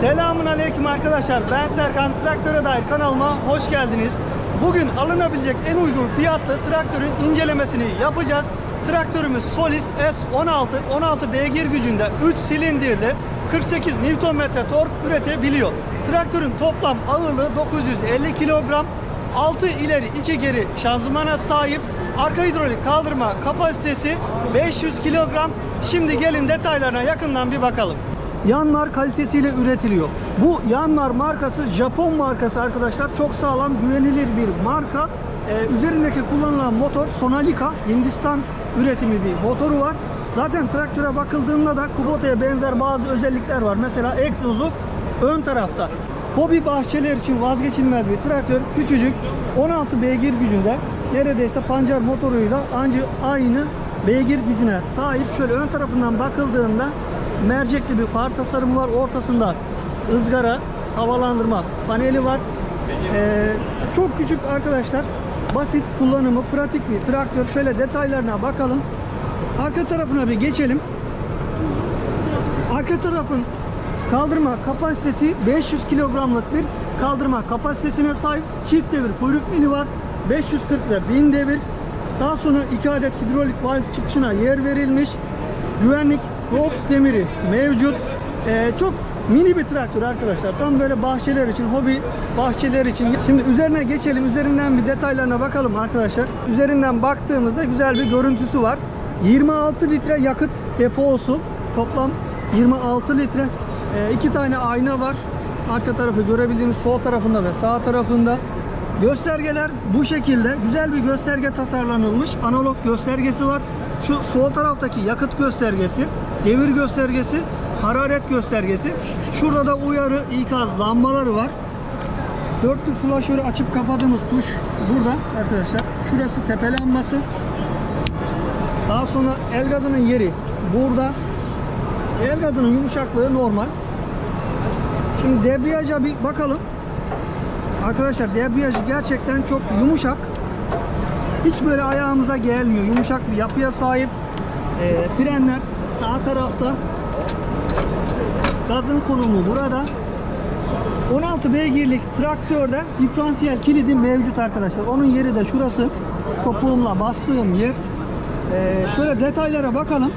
Selamun Aleyküm arkadaşlar. Ben Serkan. Traktöre dair kanalıma hoş geldiniz. Bugün alınabilecek en uygun fiyatlı traktörün incelemesini yapacağız. Traktörümüz Solis S16 16 beygir gücünde 3 silindirli 48 Nm tork üretebiliyor. Traktörün toplam ağırlığı 950 kilogram. 6 ileri 2 geri şanzımana sahip. Arka hidrolik kaldırma kapasitesi 500 kilogram. Şimdi gelin detaylarına yakından bir bakalım. Yanmar kalitesiyle üretiliyor. Bu Yanmar markası Japon markası arkadaşlar. Çok sağlam, güvenilir bir marka. Ee, üzerindeki kullanılan motor Sonalika Hindistan üretimi bir motoru var. Zaten traktöre bakıldığında da Kubota'ya benzer bazı özellikler var. Mesela egzozu ön tarafta. Hobi bahçeler için vazgeçilmez bir traktör. Küçücük 16 beygir gücünde neredeyse pancar motoruyla ancak aynı beygir gücüne sahip. Şöyle ön tarafından bakıldığında mercekli bir far tasarımı var. Ortasında ızgara havalandırma paneli var. Ee, çok küçük arkadaşlar. Basit kullanımı, pratik bir traktör. Şöyle detaylarına bakalım. Arka tarafına bir geçelim. Arka tarafın kaldırma kapasitesi 500 kilogramlık bir kaldırma kapasitesine sahip. Çift devir kuyruk mili var. 540 ve 1000 devir. Daha sonra 2 adet hidrolik valv çıkışına yer verilmiş. Güvenlik Rops demiri mevcut. Ee, çok mini bir traktör arkadaşlar. Tam böyle bahçeler için, hobi bahçeler için. Şimdi üzerine geçelim. Üzerinden bir detaylarına bakalım arkadaşlar. Üzerinden baktığımızda güzel bir görüntüsü var. 26 litre yakıt deposu. Toplam 26 litre. Ee, iki tane ayna var. Arka tarafı görebildiğimiz sol tarafında ve sağ tarafında. Göstergeler bu şekilde. Güzel bir gösterge tasarlanılmış. Analog göstergesi var. Şu sol taraftaki yakıt göstergesi, devir göstergesi, hararet göstergesi. Şurada da uyarı ikaz lambaları var. Dörtlü flaşörü açıp kapadığımız tuş burada arkadaşlar. Şurası tepe lambası. Daha sonra el gazının yeri burada. El gazının yumuşaklığı normal. Şimdi debriyaja bir bakalım. Arkadaşlar debriyajı gerçekten çok yumuşak. Hiç böyle ayağımıza gelmiyor. Yumuşak bir yapıya sahip. Ee, frenler sağ tarafta. Gazın konumu burada. 16 beygirlik traktörde diferansiyel kilidi mevcut arkadaşlar. Onun yeri de şurası. Topuğumla bastığım yer. Ee, şöyle detaylara bakalım.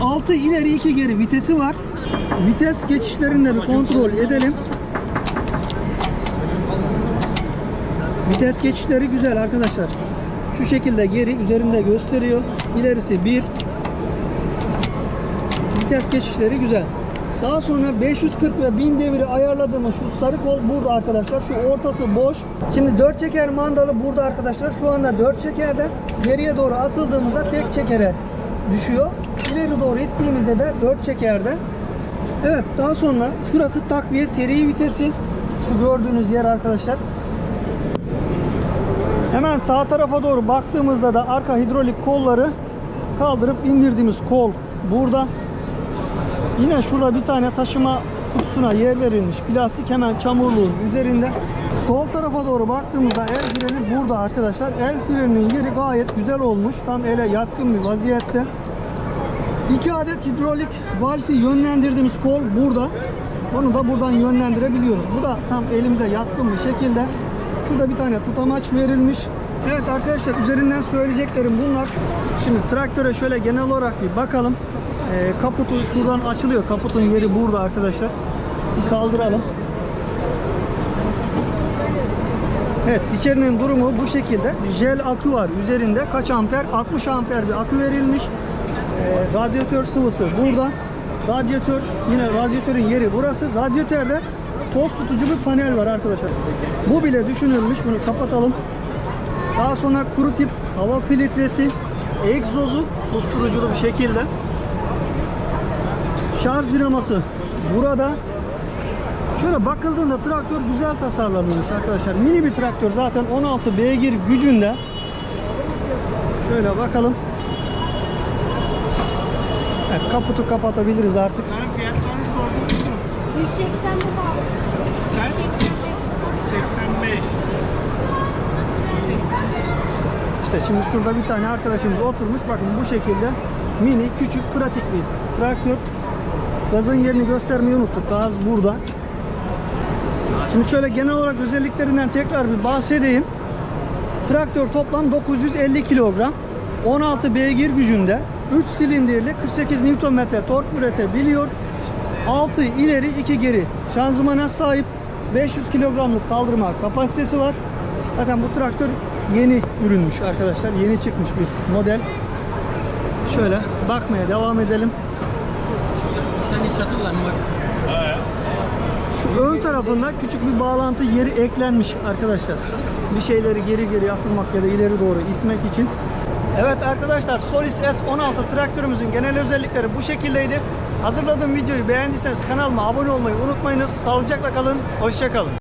6 ileri 2 geri vitesi var. Vites geçişlerini de bir kontrol edelim. Vites geçişleri güzel arkadaşlar. Şu şekilde geri üzerinde gösteriyor. İlerisi 1. Vites geçişleri güzel. Daha sonra 540 ve 1000 deviri ayarladığımız şu sarı kol burada arkadaşlar. Şu ortası boş. Şimdi 4 çeker mandalı burada arkadaşlar. Şu anda 4 çekerde. Geriye doğru asıldığımızda tek çekere düşüyor. İleri doğru ittiğimizde de 4 çekerde. Evet daha sonra şurası takviye seri vitesi. Şu gördüğünüz yer arkadaşlar. Hemen sağ tarafa doğru baktığımızda da arka hidrolik kolları kaldırıp indirdiğimiz kol burada. Yine şurada bir tane taşıma kutusuna yer verilmiş plastik hemen çamurluğun üzerinde. Sol tarafa doğru baktığımızda el freni burada arkadaşlar. El freninin yeri gayet güzel olmuş. Tam ele yatkın bir vaziyette. İki adet hidrolik valfi yönlendirdiğimiz kol burada. Onu da buradan yönlendirebiliyoruz. Bu da tam elimize yatkın bir şekilde. Şurada bir tane tutamaç verilmiş. Evet arkadaşlar üzerinden söyleyeceklerim bunlar. Şimdi traktöre şöyle genel olarak bir bakalım. Ee, kaputu şuradan açılıyor. Kaputun yeri burada arkadaşlar. Bir kaldıralım. Evet içerinin durumu bu şekilde. Jel akü var üzerinde. Kaç amper? 60 amper bir akü verilmiş. Ee, radyatör sıvısı burada. Radyatör yine radyatörün yeri burası. Radyatörde toz tutucu bir panel var arkadaşlar. Bu bile düşünülmüş. Bunu kapatalım. Daha sonra kuru tip hava filtresi, egzozu susturuculu bir şekilde. Şarj dinaması burada. Şöyle bakıldığında traktör güzel tasarlanmış arkadaşlar. Mini bir traktör zaten 16 beygir gücünde. Şöyle bakalım. Evet kaputu kapatabiliriz artık. Benim fiyatlarını sordunuz mu? 185 abi. Kaç? 85. İşte şimdi şurada bir tane arkadaşımız oturmuş. Bakın bu şekilde mini, küçük, pratik bir traktör. Gazın yerini göstermeyi unuttuk. Gaz burada. Şimdi şöyle genel olarak özelliklerinden tekrar bir bahsedeyim. Traktör toplam 950 kilogram. 16 beygir gücünde. 3 silindirli 48 Nm tork üretebiliyor. 6 ileri 2 geri şanzımana sahip. 500 kilogramlık kaldırma kapasitesi var. Zaten bu traktör yeni ürünmüş arkadaşlar. Yeni çıkmış bir model. Şöyle bakmaya devam edelim. Sen hiç hatırlamı bak. Şu ön tarafında küçük bir bağlantı yeri eklenmiş arkadaşlar. Bir şeyleri geri geri asılmak ya da ileri doğru itmek için. Evet arkadaşlar Solis S16 traktörümüzün genel özellikleri bu şekildeydi. Hazırladığım videoyu beğendiyseniz kanalıma abone olmayı unutmayınız. Sağlıcakla kalın, hoşça kalın.